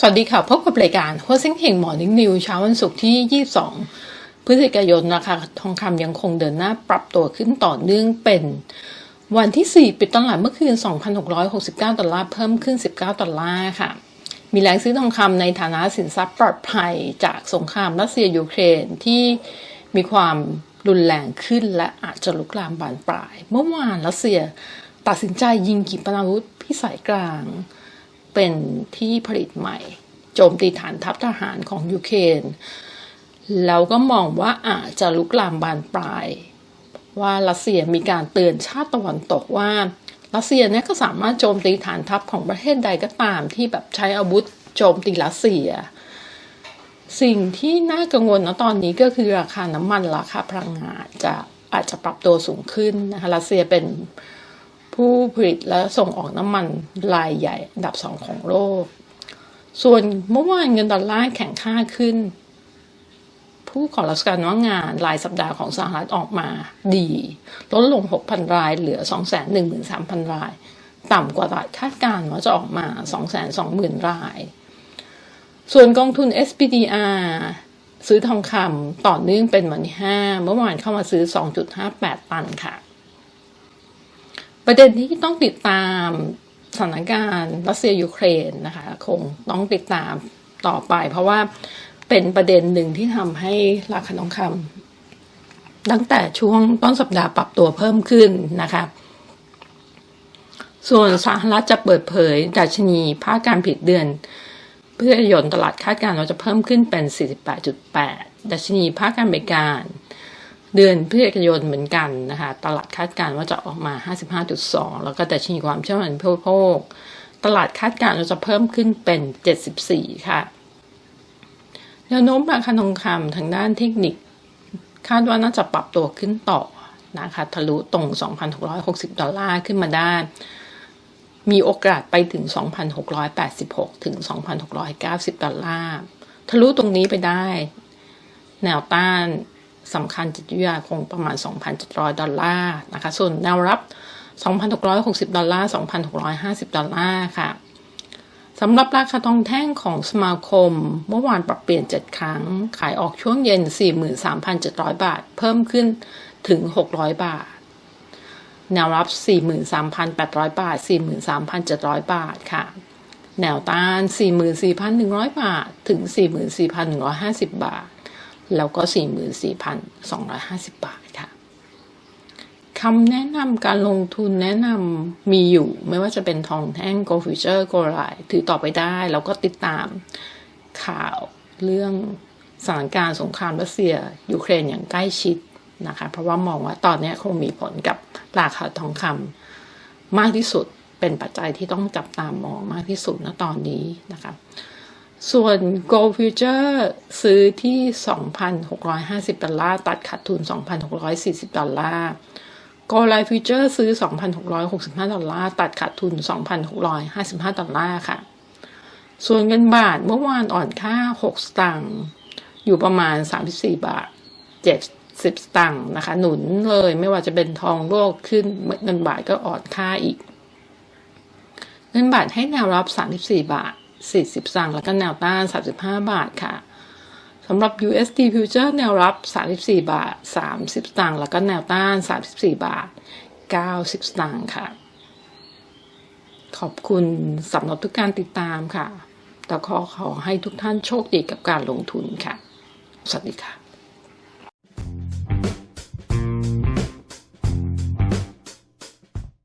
สวัสดีค่ะ พบกับรายการหัวเซ็งเห่งหมอนิ่งนิวเช้าวันศุกร์ที่ 22 พฤศจิกายนนะคะ ทองคำยังคงเดินหน้าปรับตัวขึ้นต่อเนื่องเป็น วันที่ 4 ปิดตลาดเมื่อคืน 2,669 ดอลลาร์เพิ่มขึ้น 19 ดอลลาร์ค่ะ มีแรงซื้อทองคำในฐานะสินทรัพย์ปลอดภัยจากสงครามรัสเซียยูเครนที่มีความรุนแรงขึ้นและอาจจะลุกลามบานปลาย เมื่อวานรัสเซียตัดสินใจยิงขีปนาวุธพิสัยกลาง เป็นที่ผลิตใหม่ โจมตีฐานทัพทหารของยูเครนแล้วก็มองว่าอาจจะลุกลามบานปลาย ว่ารัสเซียมีการเตือนชาติตะวันตกว่ารัสเซียเนี่ยก็สามารถโจมตีฐานทัพของประเทศใดก็ตามที่แบบใช้อาวุธโจมตีรัสเซีย สิ่งที่น่ากังวลนะตอนนี้ก็คือราคาน้ำมันราคาพลังงานจะอาจจะปรับตัวสูงขึ้นนะคะรัสเซียเป็น ผู้ผลิตและส่งออกน้ำมันรายใหญ่อันดับสองของโลก ส่วนเมื่อวานเงินดอลลาร์แข็งค่าขึ้น ผู้ขอรับการว่างงานรายสัปดาห์ของสหรัฐออกมาดี ลดลง 6,000 รายเหลือ 213,000 ราย ต่ำกว่าตลาดคาดการณ์ว่าจะออกมา 220,000 ราย ส่วนกองทุน SPDR ซื้อทองคำต่อเนื่องเป็นวันที่5เมื่อวานเข้ามาซื้อ 2.58 ตันค่ะ ประเด็นที่ต้องติดตามสถานการณ์รัสเซียยูเครนนะคะ คงต้องติดตามต่อไป เพราะว่าเป็นประเด็นหนึ่งที่ทำให้ราคาทองคำตั้งแต่ช่วงต้นสัปดาห์ปรับตัวเพิ่มขึ้นนะคะส่วนสหรัฐจะเปิดเผยดัชนีภาคการผิดเดือน เพฤศจิกายนตลาดคาดการณ์เราจะเพิ่มขึ้นเป็น 48.8 ดัชนีภาคการบริการ เดือนพฤศจิกายนเหมือนกันนะคะ ตลาดคาดการณ์ว่าจะออกมา 55.2 แล้วก็ดัชนีความเชื่อมั่นผู้บริโภค ตลาดคาดการณ์เราจะเพิ่มขึ้นเป็น 74 ค่ะแนวโน้มราคาทองคำทางด้านเทคนิค คาดว่าน่าจะปรับตัวขึ้นต่อนะคะทะลุตรง 2,660 ดอลลาร์ขึ้นมาได้ มีโอกาสไปถึง 2,686 ถึง 2,690 ดอลลาร์ ทะลุตรงนี้ไปได้ แนวต้าน สำคัญจิตวิทยาคงประมาณ 2,700 ดอลลาร์นะคะ ส่วนแนวรับ 2,660 ดอลลาร์ 2,650 ดอลลาร์ค่ะสำหรับราคาทองแท่งของสมาคม เมื่อวานปรับเปลี่ยน 7 ครั้ง ขายออกช่วงเย็น 43,700 บาท เพิ่มขึ้นถึง 600 บาท แนวรับ 43,800 บาท 43,700 บาทค่ะ แนวต้าน 44,100 บาท ถึง 44,150 บาท แล้วก็ 44,250 บาทค่ะคำแนะนำการลงทุนแนะนำมีอยู่ ไม่ว่าจะเป็นทองแท่ง Go Future Go ไลถือต่อไปได้ แล้วก็ติดตามข่าวเรื่องสถานการณ์สงครามรัสเซีย ยูเครนอย่างใกล้ชิดนะคะ เพราะว่ามองว่าตอนนี้คงมีผลกับราคาทองคำมากที่สุดเป็นปัจจัยที่ต้องจับตามมองมากที่สุดณตอนนี้นะคะ ส่วน Gold Future ซื้อที่ 2,650 ดอลลาร์ ตัดขาดทุน 2,640 ดอลลาร์ Gold Life Future ซื้อ 2,665 ดอลลาร์ ตัดขาดทุน 2,655 ดอลลาร์ค่ะ ส่วนเงินบาทเมื่อวานอ่อนค่า 6 สตางค์อยู่ประมาณ 34 บาท 70 สตางค์นะคะ หนุนเลยไม่ว่าจะเป็นทองโลกขึ้นเงินบาทก็อ่อนค่าอีก เงินบาทให้แนวรับ 34 บาท 40สตางค์แล้วก็แนวต้าน 35 บาทค่ะสำหรับ USD Future แนวรับ 34 บาท 30 สตางค์แล้วก็แนวต้าน 34 บาท 90 สตางค์ค่ะ ขอบคุณสำหรับทุกการติดตามค่ะแต่ขอขอให้ทุกท่านโชคดีกับการลงทุนค่ะ สวัสดีค่ะ